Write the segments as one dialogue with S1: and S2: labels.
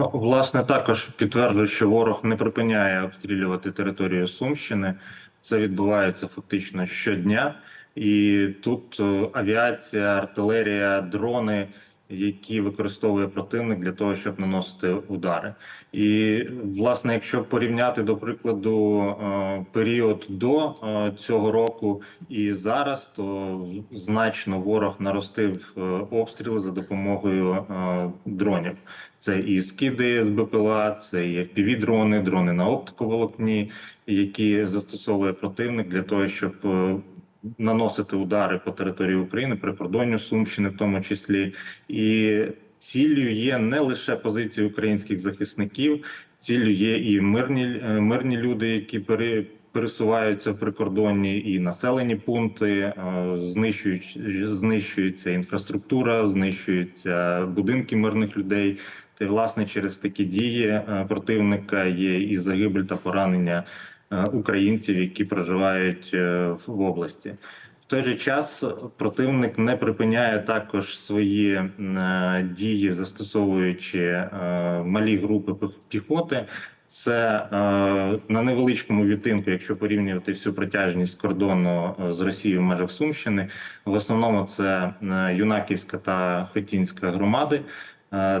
S1: Ну, власне, також підтверджую, що ворог не припиняє обстрілювати територію Сумщини. Це відбувається фактично щодня, і тут е, авіація, артилерія, дрони, які використовує противник для того, щоб наносити удари. І власне, якщо порівняти до прикладу е, період до е, цього року і зараз, то значно ворог наростив е, обстріли за допомогою дронів. Це і скиди з БПЛА, це і FPV-дрони, дрони на оптиковолокні, які застосовує противник для того, щоб наносити удари по території України, прикордонню Сумщини, в тому числі, і ціллю є не лише позиції українських захисників, ціллю є і мирні е, мирні люди, які пере, пересуваються прикордонні і населені пункти, е, знищують знищується інфраструктура, знищуються будинки мирних людей. Та власне через такі дії е, противника є і загибель та поранення українців, які проживають е, в області. В той же час противник не припиняє також свої е, дії, застосовуючи е, малі групи піхоти. Це е, на невеличкому відтинку, якщо порівнювати всю протяжність кордону е, з Росією в межах Сумщини, в основному це е, Юнаківська та Хотінська громади, е,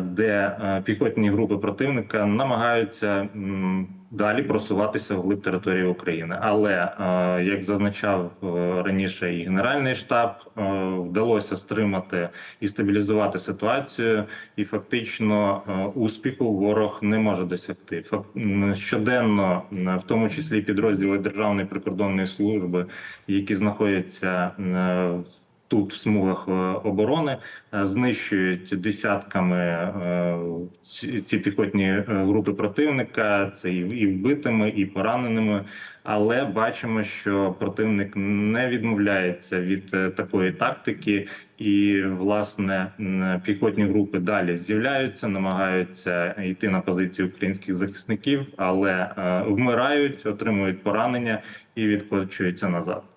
S1: де е, піхотні групи противника намагаються далі просуватися вглиб території України. Але е, як зазначав е, раніше і Генеральний штаб, е, вдалося стримати і стабілізувати ситуацію, і фактично е, успіху ворог не може досягти. Щоденно, в тому числі підрозділи Державної прикордонної служби, які знаходяться е, в тут в смугах е, оборони е, знищують десятками е, ці, піхотні групи противника. Це і, вбитими, і пораненими. Але бачимо, що противник не відмовляється від такої тактики, і власне піхотні групи далі з'являються, намагаються йти на позиції українських захисників, але вмирають, отримують поранення і відкочуються назад.